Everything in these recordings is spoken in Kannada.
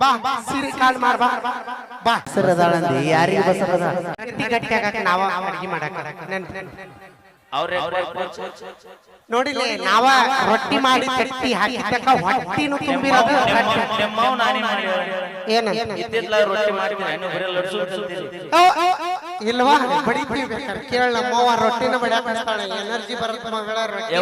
ಬಾ. ಸಿರಿ ಕಾಲ್ ಮಾರ್ ಬಾ. ಬಾ. ಬಸರದಾಳಂದಿ ಯಾರಿಗೆ ಬಸರದ ಗಟ್ಟಿ ಗಟ್ಟಿ ಆಗಕ್ ನಾವ ಅಡ್ಗಿ ಮಾಡಕ್ ನೆನ್ಪ್- ಅವ್ರೆ ನೋಡಿಲಿ ನಾವ ರೊಟ್ಟಿ ಮಾಡಿ ಕಟ್ಟಿ ಹಾಕಿದ್ದಕ್ಕ ಹೊಟ್ಟಿನೂ ತುಂಬಿರೋದು ಏನ ರೊಟ್ಟಿ. ಮಾಡ್ತೀನಿ ಇಲ್ವಾ? ಬಡಿತೀವಿ ಬೇಕಾದ್ರೆ. ಕೇಳ ನಮ್ಮವ್ವ ರೊಟ್ಟಿನ ಬಡಿಯಾಕ ಹಚ್ತಾಳೆ. ಎನರ್ಜಿ ಬರುತ್ತೆ ಮಗಳ ರೊಟ್ಟಿ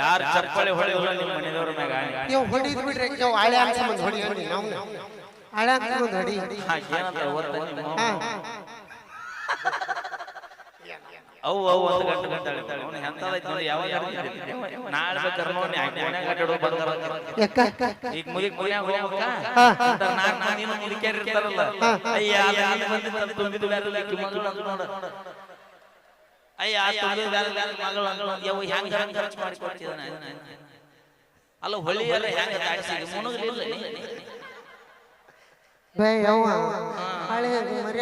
ಯಾರ್ ಚಪ್ಪಲಿ ನಿಮ್ಮ ಮನೆದವ್ರ ಮ್ಯಾಗ? ನೀವು ಹೊಡಿದ್ ಬಿಡ್ರಿ. ನೀವು ಹಳೆ ಹೊಡಿ ಹೊಡಿ. ನಾವು ಹಳೆ ಅನ್ಸ್ಕೊಂಡ್ ಹೊಡಿ. ಹಾ, ಏನಂತ ಗೊತ್ತಾ ನಿಮ್ಮ ಹಾ, ಅವ್ವ? ಅವು ಅವು ಒಂದು ಗಂಟೆ ಗಂಟೆ ಅಳ್ತಾಳೆ. ಅವನು ಎಂತದೈತಿ ನೋಡಿ, ಯಾವಾಗ? ನಾಳೆ ಬೇಕಾದ್ರೆ ನೋಡಿ, ಅಡ್ಡಾಡೋ ಬಂದಾರ. ಈಗ ಮುಗಿಗ್ ಮುಗಿಯಾಗ ಹೋಗ್ಬೇಕಾ? ಹಾ. ಅಂತ ನಾಲ್ಕು ನಾಲ್ಕು ನೀನು ಇರ್ತಾರಲ್ಲ. ಅಯ್ಯ, ಅದು ಅಲ್ಲಿ ಬೇರೆ ಮಗಳು ಅಂತ ನೋಡು. ಅಯ್ಯ, ಆ ತುಂಬಿದ್ದು ಬೇರೆ ಬೇರೆ ಮಗಳು ಅಂತ ನೋಡು. ಯವ್ವ, ಹೆಂಗ್ ಹೆಂಗ್ ಖರ್ಚು ಮಾಡಿ ಅಲ್ಲ ಹೊಳಿ ಎಲ್ಲ ಹೆಂಗ ದಾಟಿಸಿ ಮುಣಗಲಿಲ್ಲ ನೀ? ಬೇ ಯವ್ವ ಹಳೆ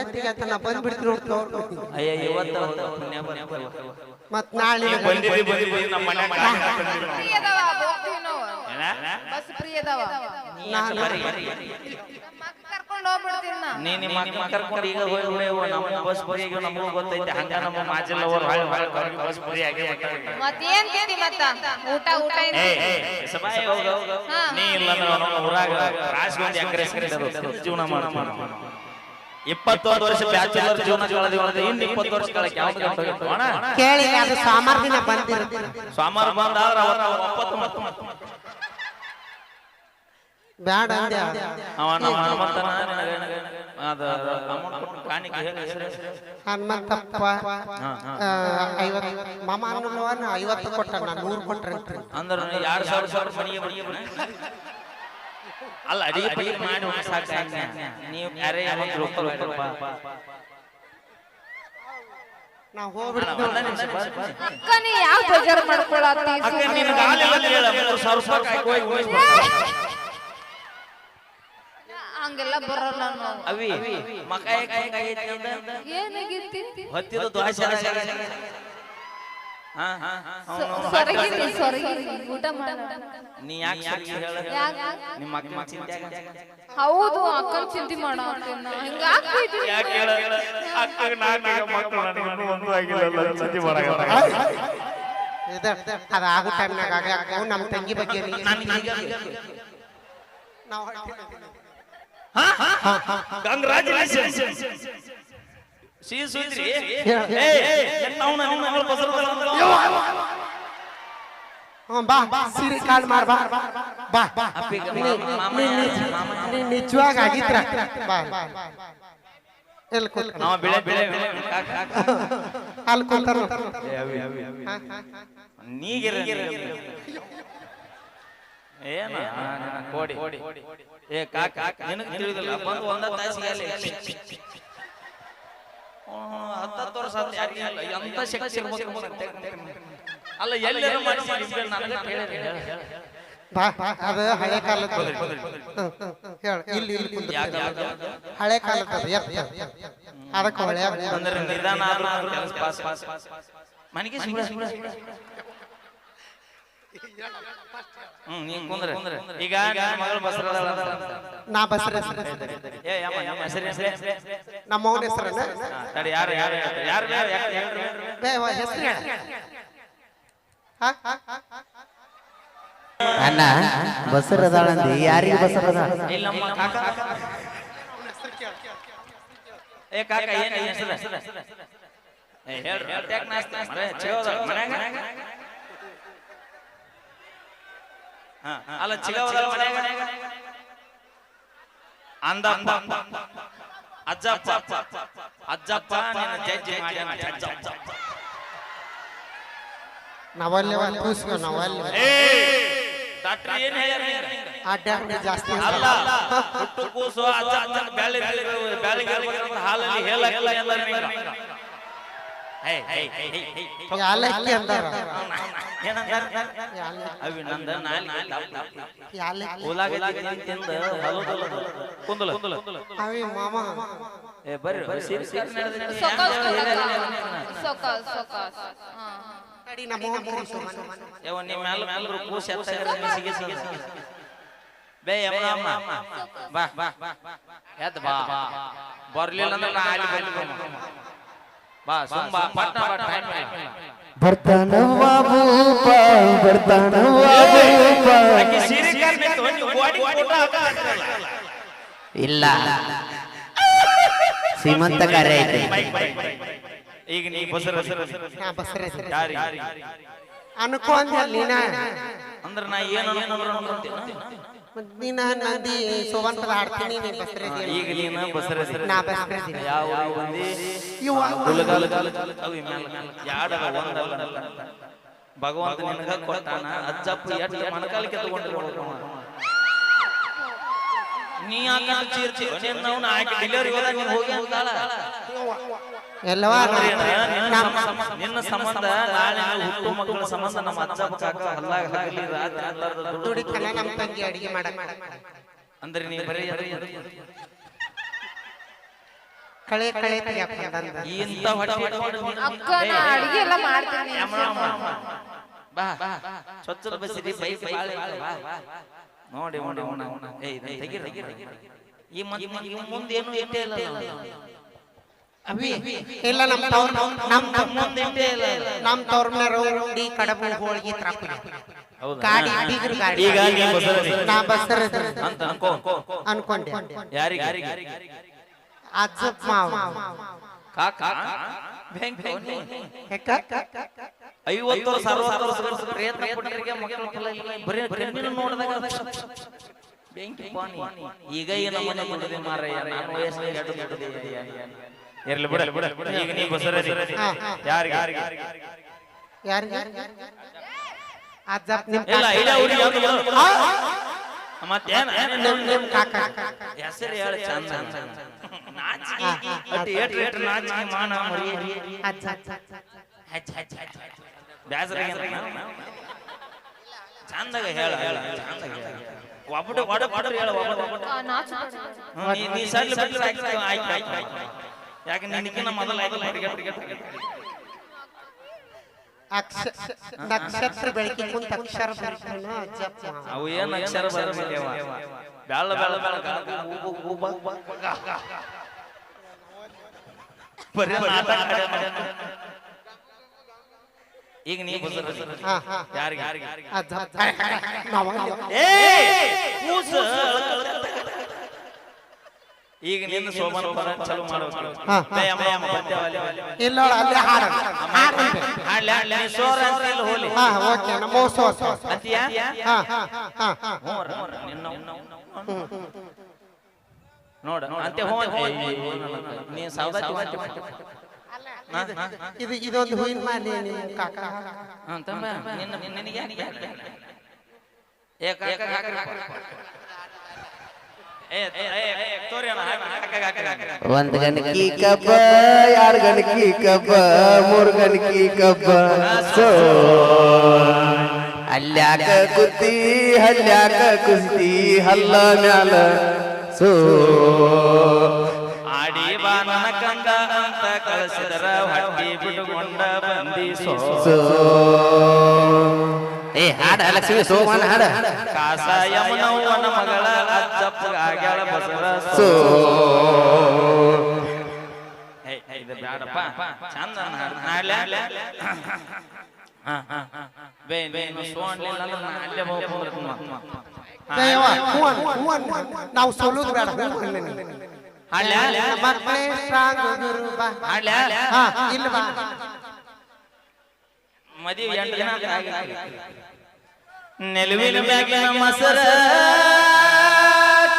ಮರ್ಯಾದೆಗೆ ಅಂತ ನಾ ಬಂದ್ಬಿಡ್ತೀನಿ ನೋಡ್ತು ಅಯ್ಯ ಇವತ್ತು ಪುಣ್ಯ ಬಂತು. ಮತ್ ನಾಳೆ ಬಂದಿದ್ದಿ ಬಂದಿದ್ದಿ ನಮ್ಮ ಮನ್ಯಾಗ ಕಾಲ್ ಹಾಕೊಂಡಿಲ್ಲ. ಫ್ರೀ ಅದಾವ ಹೋಗ್ತೀವಿ ನಾವು. ಏನ? ಬಸ್ ಫ್ರೀ ಅದಾವ ನೀ ಯಾಕೆ ಬರ್ರಿ? ನಮ್ಮ ಅಕ್ಕ ಕರ್ಕೊಂಡು ಹೋಗ್ಬಿಡ್ತೀನಿ ನಾ ನೀ ನಿಮ್ಮ ಅಕ್ಕ ಕರ್ಕೊಂಡು ಈಗ ಹೋಗಿ ಬಿಡೇವು ನಮ್ಮ ಬಸ್ ಫ್ರೀ ಈಗ ನಮಗೂ ಗೊತ್ತೈತೆ ಹಂಗ ನಮ್ಮ ಮಾಜಿಲ್ ಅವರು ಹಾಳು ಹಾಳು ಕರ್ಕೊಂಡು ಬಸ್ ಫ್ರೀ ಆಗಿ ಮತ್ತೇನ್ ತಿಂದಿ ಮತ್ತ ಊಟ ಊಟ ಏನ್ ಏ ಹೋಗ ನೀ ಇಲ್ಲ ಅಂದ್ರೆ ನಮ್ಮ ಊರಾಗ ರಾಜಗೊಂದು ಜೀವನ ಮಾಡ್ತೀನಿ. ಇಪ್ಪತ್ತೊಂದು ವರ್ಷ ಬ್ಯಾಚುಲರ್ ಜೀವನ ಕಳೆದಿವಲ್ಲ ಇನ್ನು ಇಪ್ಪತ್ತು ವರ್ಷ ಯಾವ್ದು ಅಣ್ಣ ಕೇಳಿ ಅದು ಸೋಮವಾರ ದಿನ ಬಂದಿರುತ್ತೆ. ಸೋಮವಾರ ನಾವು ಒಪ್ಪತ್ತು ಮತ್ತು ಮತ್ತು ಬ್ಯಾಡ ಅಂದ್ಯ ಅವ ನಮ್ಮ ಹನುಮಂತನ ಅದ ಅಮೌಂಟ್ ಕೊಟ್ಟು ಕಾಣಿಕೆ ಹೇಳಿ ಹನುಮಂತಪ್ಪ. ಐವತ್ತು ಮಾಮ ಅನ್ನೋವನ್ನ ಐವತ್ತು ಕೊಟ್ಟ ನಾ ನೂರು ಕೊಟ್ರಂತ್ರಿ ಅಂದ್ರೆ ಎರಡು ಸಾವಿರ ಸಾವಿರ ಮನೆಗೆ ಮನೆಗೆ ಅಲ್ಲ ಅಡಿ ಪಡಿಗೆ ಮಾಡಿ ಒಂದು ಸಾಕು. ನೀವು ಯಾರೇ ಯಾವಾಗ ರೊಕ್ಕ ರೊಕ್ಕ ನಾವು. ಅಕ್ಕ ನೀ ಯಾವ ಬೇಜಾರ್ ಮಾಡ್ಕೊಳತ್ತಿ ಅಕ್ಕ ನಿನ್ನ ಗಾಲಿ ಅಲ್ಲಿ ಹೇಳ, ಮೂರು ಸಾವಿರ ರೂಪಾಯಿ ಹಾಕಿ ಹೋಗಿ ಉಳಿಸ್ ಬಾ. ಹಂಗೆಲ್ಲ ಬರಲ್ಲ ನಾವು ಅವಿ ಮಕ ಯಾಕೆ ಹಿಂಗಾಗೈತಿ ಅಂದ? ಏನಾಗೈತಿ ಹೊತ್ತಿದ ದ್ವಾಸೆ ಸೊರಗಿನಿ ಸೊರಗಿನಿ ಊಟ ಮಾಡ. ನೀ ಯಾಕೆ ಸರಿ ಹೇಳ ನಿಮ್ಮ ಅಕ್ಕ ಹೌದು ಅಕ್ಕನ ಚಿಂತೆ ಮಾಡ ಯಾಕೆ ಹೇಳ ಅಕ್ಕಗ ನಾಲ್ಕು ಮಕ್ಕಳು ನನಗೆ ಇನ್ನೂ ಒಂದು ಆಗಿಲ್ಲ ಚಿಂತೆ ಮಾಡಾಕ ಇದ ಟೈಮ್ನಾಗ ನಮ್ಮ ತಂಗಿ ಬಗ್ಗೆ ನೀ- ನಾವು ಕಂಗ್ರಾಚುಲೇಷನ್ ನಿಜವಾಗ ಆಗಿದ್ರ ಅಲ್ಲಿ ಕೂತಾರ ನೀಗಿರ ಏನ ಕೋಡಿ ಏ ಕಾಕ ನಿನಗೆ ತಿಳಿದಿಲ್ಲ ಬಂದು ಒಂದ ತಾಸಿಗೆ ಹತ್ತತ್ತು ವರ್ಷ ಯಾರಿಗೂ ಇಲ್ಲ ಎಂತ ಶಕ್ತಿ ಇರ್ಬೇಕು ಅಂತ ಅಲ್ಲ ಎಲ್ಲೆಲ್ಲ ಮಾಡಿಸಿ ನನಗೆ ಕೇಳಿರಿ ಬಾ ಅದು ಹಳೆ ಕಾಲದ ಹೇಳ ಇಲ್ಲಿ ಇಲ್ಲಿ ಕುಂದ್ರು. ಯಾಕೆ ಯಾಕೆ ಹಳೆ ಕಾಲದ ಅದಕ್ಕೆ ಹೊಳೆ ಅಂದ್ರೆ ನಿಧಾನ ಆದ್ರೂ ಕೆಲಸ ಮನೆಗೆ ಈಗ ಬಸರದಾಳ ನಾ ಬಸ್ರ ಏ ಯಮ್ಮ ಯಮ್ಮ ಹೆಸರು ಹೆಸರು ನಮ್ಮ ಅವನ ಹೆಸರನ್ನ ತಡಿ ಯಾರು ಯಾರು ಹೇಳ್ತಾರೆ? ಯಾರು ಹೆಸರು ಹೇಳ? ಅಣ್ಣ ಬಸರದಾಳಂದಿ ಯಾರಿಗೆ ಬಸರದ ಇಲ್ಲ ನಮ್ಮ ಕಾಕ. ಏ ಕಾಕ ಏನ್ ಏನ್ ಹೆಸರು? ಏ ಹೇಳ್ರಿ. ಯಾಕೆ ನಾಸ್ತ ಮನ್ಯಾಗ? ಅಲ್ಲ ಚಿಗವದ ಮನ್ಯಾಗ ಅಂದಪ್ಪ. ಅಜ್ಜಪ್ಪ. ಅಜ್ಜಪ್ಪ. ನಿನ್ನ ಮಾಡ್ಯಾನ ಅಜ್ಜ ನಾವಲ್ಲೇ ಒಂದು ಕೂಸ್ಕೊ ನಾವಲ್ಲಿ ಏ ಡಾಕ್ಟರ್ ಏನ್ ಹೇಳ್ಯಾರ ಜಾಸ್ತಿ ಅಲ್ಲ ಹುಟ್ಟು ಕೂಸು ಅಜ್ಜ ಅಜ್ಜ ಬ್ಯಾಳಿ ಹಾಲಲ್ಲಿ ಹೇಳಕ್ಕಿಲ್ಲ. ಯಾಲಕ್ಕಿ ಅವಿ ನಂದ ಉಳ್ಳಾಗಡ್ಡಿ ತಿಂದ್ ಹಲುದಲ್ಲ. ಕುಂದಲ. ಅವಿ ಮಾಮ ಏ ಬರ್ರಿ ಸೀರಿ ಸೀರಿ ನಡೆದು ಹಾ ನಮ್ಮ ಮ್ಯಾಲ ಮ್ಯಾಲ ಕೂಸಿ ಬೇ ಯಮನಮ್ಮ ಬಾ ಬಾ ಎದ್ ಬಾ ಬರ್ಲಿಲ್ಲ ಅಂದ್ರೆ ನಾ ಅಲ್ಲಿ ಇಲ್ಲ ಸೀಮಂತ ಕಾರ್ಯ ಐತಿ ಈಗ ನೀ ಬಸರ ನಾ ಬಸ್ರೆ ಯಾರಿ ಅನ್ಕೋ ಅಂದ್ಯಲ್ಲ ನೀನ ಅಂದ್ರ ನಾ ಏನು ನೀನ ನಂದಿ ಹಾಡ್ತೀನಿ ನೀ ಬಸ್ರೆ ಈಗ ನೀನು ಬಸರ ನಾ ಬಸ್ರೆ ಯಾವ ಊರಿಗೆ ಬಂದಿ ಇವ ಗುಲಗಾಲ ಅವಿ ಮ್ಯಾಲ ಮ್ಯಾಲ ಯಾಡದ ಒಂದಲ್ಲ ಭಗವಂತ ನಿನಗ ಕೊಟ್ಟಾನ? ಅಜ್ಜಪ್ಪ ಎಷ್ಟು ಮಣಕಾಲಿಕೆ ತಗೊಂಡಿರ್ಬೇಕು ಅವ. ನೀ ಯಾಕ ಚೀರ್ಚಿ ನಿನ್ನ ಅವ್ನ ಆಕೆ ಡೆಲಿವರಿ ಹೋದಾಗ ನೀನು ಹೋಗಿ ಅಂತಾಳ ಎಲ್ಲವಾ ನಿನ್ನ ಸಂಬಂಧ- ನಾಳೆ ಹುಟ್ಟು ಮಕ್ಕಳ ಸಂಬಂಧ ನಮ್ಮ ಅಜ್ಜ ಕಾಕ ಹಲ್ಲಾಗ ಹಗಲಿ ರಾತ್ರಿ ನಮ್ಮ ತಂಗಿ ಅಡಿಗೆ ಮಾಡಕ್ ಅಂದ್ರೆ ನೀ ಬರೀ ಕಳೆ ಕಳೆ. ಇಂತ ಹೊಟ್ಟೆ ಇಟ್ಕೊಂಡು ನೀನು- ಅಕ್ಕ ಅಡಿಗೆ ಎಲ್ಲ ಮಾಡ್ತೀನಿ ಅಮ್ಮ. ಬಾ ಸ್ವಚ್ಛ ಬಸಿರಿ ಬೈ ಬೈ ಬಾ ನೋಡಿ ನೋಡಿ. ಈ ಮುಂದೆ ಏನು ಇಟ್ಟೇ ಇಲ್ಲ ಅವಿ ಇಲ್ಲ ನಮ್ಮ ತವ್ರ ನಮ್ ನಮ್ಮ ಮುಂದೆ ಇಟ್ಟೇ ಇಲ್ಲ. ನಮ್ಮ ತವ್ರ ಮನೆ ರೌಂಡಿ ಕಡಬು ಹೋಳಿಗೆ ತ್ರಾಪುರಿ? ಗಾಡಿ ಬೀಗ್ರ ಗಾಡಿ. ಈಗ ನೀ ಬಸ್ಸರ ಅಂತ ಅನ್ಕೋ. ಅನ್ಕೊಂಡೆ. ಯಾರಿಗೆ? ಅಜ್ಜಪ್ಪ ಮಾವ. ಕಾಕ? ಯಾಕ? ಐವತ್ತು ವರ್ಷ ಅರವತ್ತು ವರ್ಷ ಪ್ರಯತ್ನ ಪಟ್ಟರಿಗೆ ಮಕ್ಕಳು ಬರೀ ಕಣ್ಣಿನ ನೋಡಿದಾಗ ಬೆಂಕಿ ಪಾನಿ ಈಗ ಈ ನಮ್ಮನೆ ನೋಡಿದೆ ಮಾರಯ್ಯ ನಾನು ವಯಸ್ಸಿನಾಗ ಎರಡು ನೋಡಿದೆ ಇರ್ಲಿ ಬಿಡ ಈಗ ನೀ ಬಸರದಿ ಹಾ, ಹಾ. ಯಾರಿಗೆ ಯಾರಿಗೆ ಅಜ್ಜಪ್ಪ ನಿಮ್ ಇಲ್ಲ ಕಾಕ. ಇಲ್ಲ ಅವ್ರಿಗೆ ಯಾವ್ದು ಬರೋದು? ಆ, ಮತ್ತೇನ ನಿಮ್ ನಿಮ್ ಕಾಕ ಹೆಸರು ಹೇಳಿ ಚಂದ ನಾಚಿಕೆ ಹಾ, ಹಾ, ಅಟ್ ಏಟ್ ಏಟ್ ನಾಚಿಕೆ ಮಾನ ಮರ್ಯಾದೆ ಅಜ್ಜ ಅಜ್ಜ ಬ್ಯಾಸರ ಚಂದಾಗ ಹೇಳ ಹೇಳ ಚಂದಾಗ ಹೇಳ. ಒಬ್ಬಟ್ಟು ಒಡ ಒಡ ಹೇಳ ಒಬ್ಬಟ್ಟು. ನೀ ನೀ ಸಡ್ಲ ಬಿಟ್ರೆ ಆಯ್ತು ಆಯ್ತು ಆಯ್ತು ಆಯ್ತು ಯಾಕೆ ನಿನಗಿನ್ನ ಮೊದಲು ಆಯ್ತು ನಕ್ಷತ್ರ ಬೆಳಕಿ ಕುಂತ ಅಕ್ಷರ. ಅವು ಏನ್ ಅಕ್ಷರ ಬರಲಿಲ್ಲ ಬೆಳ ಬೆಳ ಬೆಳ ಬರೀ. ಈಗ ನೀ ಬಸರ ಹಾ, ಹಾ. ಯಾರಿಗೆ ಯಾರಿಗೆ ಈಗ ನಿನ್ನ ಸೋಮನ ಪರ ಚಲೋ ಮಾಡೋ ಹಾ, ಹಾ. ಇಲ್ಲ ನೋಡು, ಅಲ್ಲೇ ಹಾಡ ಹಾಡು ಸೋರ ಅಂತ ಇಲ್ಲಿ ಹೋಲಿ ಹಾ ಓಕೆ ನಮೋ ಸೋ ಸೋ ಅಂತೀಯಾ ಹಾ ಹಾ ಹಾ ಹಾ ಹ್ಞೂ ರೀ, ಹ್ಞೂ ರೀ, ನಿನ್ನ ನೋಡ ಅಂತೆ ಹೋ ನೀ ಮಾತಿ ಇದು ಇದೊಂದು ಹೂವಿನ ಮಾಲೆ ನಿಮ್ಮ ಕಾಕ. ಅಂತಂಬ ನಿನ್ನ ನಿನಗೆ ಯಾಕೆ ಏ ಕಾಕ ಕಾಕ ಏ ಏ ತೋರಿ ಅಣ್ಣ ಒಂದ್ ಗಣಕಿ ಕಬ್ಬ ಎರಡ್ ಗಣಕಿ ಕಬ್ಬ ಮೂರ್ ಗಣಕಿ ಕಬ್ಬ ಸೋ ಅಲ್ಯಾಕ ಕುತ್ತಿ ಹಲ್ಯಾಕ ಕುಸ್ತಿ ಹಲ್ಲ ಮ್ಯಾಲ. ಸೋ ಬಾ ನನ್ನ ಕಂದ ಅಂತ ಕಳಿಸಿದರ ಹೊಟ್ಟಿ ಬಿಟ್ಟುಕೊಂಡ ಬಂದಿ ಏ ಹಾಡ ಲಕ್ಷ್ಮಿ ಸೋಮನ ಹಾಡ. ಕಾಸ ಯಮನವ್ವನ ಮಗಳ ಅಜ್ಜಪ್ಪ ಆಗ್ಯಾಳ ಬಸವ ಸೋ. ಇದು ಬ್ಯಾಡಪ್ಪ. ಚಂದ ನಾಳೆ ಅಂದ್ರೆ ನಾ ಅಲ್ಲೇ ನಾವು ಸೋಲುದು ಬೇಡ ಮಕ್ಕಳೇ ಸ್ಟ್ರಾಂಗ್ ಗುರು ಬಾ. ಹಾ ಇಲ್ಲ ಬಾ. ಮದುವೆ ಎಂಟು ದಿನ ಆಗಿದೆ. ನೆಲುವಿನ ಮ್ಯಾಗಿನ ಮಸರ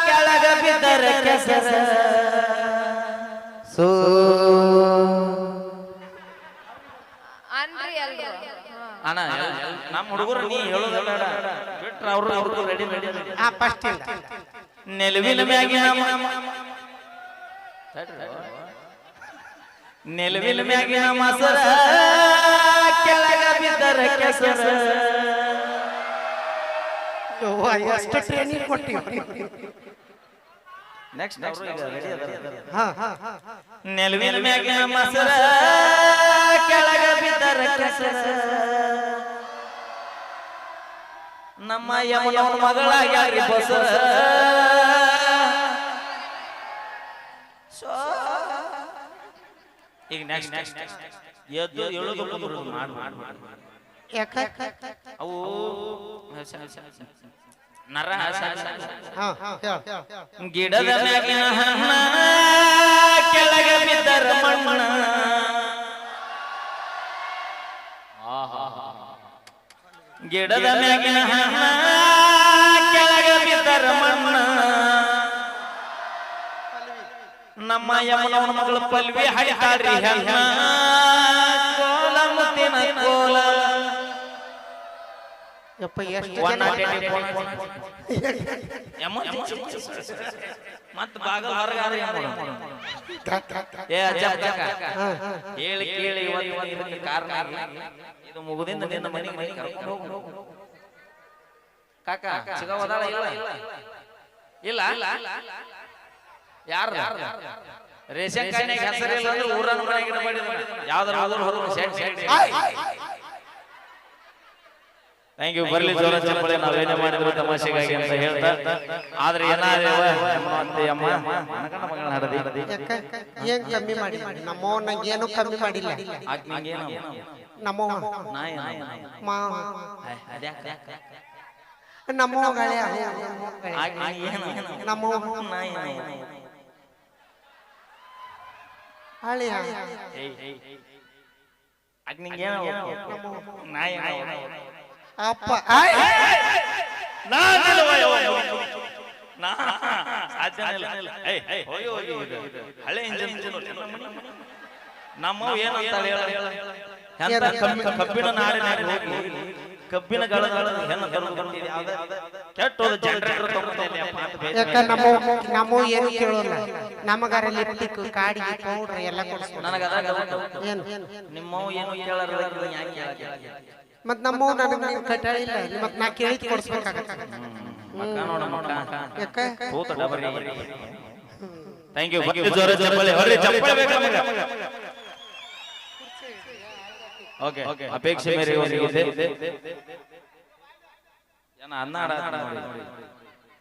ಕೆಳಗ ಬಿದ್ದರ ಕೆಸರ. ಸೋ. ಅಣ್ಣ ನಮ್ಮ ಹುಡುಗರು ನೀ ಹೇಳೋದು ಬೇಡ. ಬಿಟ್ರ ಅವರು ಅವ್ರು ರೆಡಿ ರೆಡಿ ಹಾ ಫಸ್ಟ್ ನೆಲುವಿನ ಮ್ಯಾಗಿನ ನಿಲ್ವಿಲ್ ಮ್ಯಾಗಿನ ಮಸರ ಕೆಳಗ ಬಿದ್ದರ ಕೆಸರ. ಎಷ್ಟು ಟ್ರೈನಿಂಗ್ ಕೊಟ್ಟಿ ನೆಕ್ಸ್ಟ್ ನೆಕ್ಸ್ಟ್ ನೆಲ್ವಿಲ್ ಮ್ಯಾಗಿನ ಮಸರ ಕೆಳಗ ಬಿದ್ದರ ಕೆಸರ. ನಮ್ಮ ಯಮನವನ ಮಗಳಾಗಿ ಬಸರ. ಈಗ ನೆಕ್ಸ್ಟ್ ನೆಕ್ಸ್ಟ್ ಎದ್ದು ಎಳುದು ಬರೋದು ಮಾಡು ಮಾಡ್. ಮಾಡು. ಯಾಕ? ಅವು ನರ ಗಿಡದ ಮ್ಯಾಗಿನ ಹಣ್ಣ ಕೆಳಗ ಬಿದ್ದರ ಮಣ್ಣ ಗಿಡದ ಮ್ಯಾಗಿನ ಹಣ್ಣ ಕೆಳಗ ಬಿದ್ದರ ಮಣ್ಣ ನಮ್ಮ ಯಮನವನ ಮಗಳು ಪಲ್ವಿ ಹಳಿತಾಳ್ರಿ ಹೆಣ್ಣ. ಕೋಲ ಮುತ್ತಿನ ಕೋಲ. ಯಪ್ಪ ಎಷ್ಟು ಒನ್ ಜನ ಮತ್ತ ಬಾಗಲ್ ಹೊರಗಾರ ಏ ಅಜ್ಜ ಹೇಳಿ ಕೇಳಿ ಇವತ್ತು ಕಾರಣ ಇದು ಮುಗುದಿಂದ ನಿನ್ನ ಮನೆ ಕರ್ಕೊಂಡು ಹೋಗು. ಕಾಕ ಸಿಗವದಾಳ ಇಲ್ಲ? ಇಲ್ಲ. ಯಾರು ರೇಷನ್ ಕಾರ್ಡ್ನಾಗ ಇಲ್ಲ ಅಂದ್ರೆ ಊರನ್ನ ಯಾವ್ದಾರ ಹೋದ್ರು ಸೆಟ್ ಸೆಟ್ ಥ್ಯಾಂಕ್ ಯು ಬರ್ಲಿ ಜೋರ ಚಪ್ಪಳೆ ನಾವೇನೇ ಮಾಡಿದ್ರು ತಮಾಷೆಗಾಗಿ ಅಂತ ಹೇಳ್ತಾ ಆದ್ರೆ ಏನಾದ್ರೆ ಅತ್ತೆ ಅಮ್ಮ ಮನಗಂಡ ಮಗಳ ಹಡದಿ ಯಾಕ? ಏನ್ ಕಮ್ಮಿ ಮಾಡಿ ನಮ್ಮವ್ ನಂಗೆ ಏನು ಕಮ್ಮಿ ಮಾಡಿಲ್ಲ. ನಮ್ಮವ ನಾಯಿ ನಾಯಿ ಮಾ ಗಾಳಿ ನಾಯಿ ಹಳಿ ನಾಯಿ ಅಪ್ಪ. ಹಳೆ ಇಂಜಿನ್ ನಮ್ಮ ಏನಂತ ಕಬ್ಬಿನ ಕಬ್ಬಿನ ಗಳ ಹೆಣ್ಣು? ಕೆಟ್ಟೋದು ಜನರೇಟರ್ ತಗೊಂಡಿಲ್ಲ ಯಾಕ ನಮ್ಮ ನಮ್ಮ ಏನು ಕೇಳೋಲ್ಲ. ನಮಗಾರ ಲಿಪ್ಟಿಕ್ ಕಾಡಿಗೆ ಪೌಡ್ರ್ ಎಲ್ಲ ನನಗೆ ಅದಾಗ ಏನು? ನಿಮ್ಮವ್ ಏನು ಕೇಳಾರ ಯಾಕೆ ಕೇಳಕ್ಕೆ ಮತ್ ನಮ್ಮ ನನಗೆ ನೀನ್ ಕಟ್ಟಾಳಿಲ್ಲ ಮತ್ ನಾ ಕೇಳಿದ್ ಕೊಡ್ಸ್ಬೇಕಾಗತ್ತೆ ಮಕ್ಕ ನೋಡ ಮಕ್ಕ ಯಾಕ? ಕೂತ ಡಬರಿ. ಥ್ಯಾಂಕ್ ಯು ಜೋರ ಚಪ್ಪಳೆ ಹೊರ್ರಿ ಚಪ್ಪಳೆ ಬೇಕು ನಮಗೆ ಓಕೆ. ಅಪೇಕ್ಷೆ ಮೇರೆ ಜನ ಅನ್ನ ಆಡ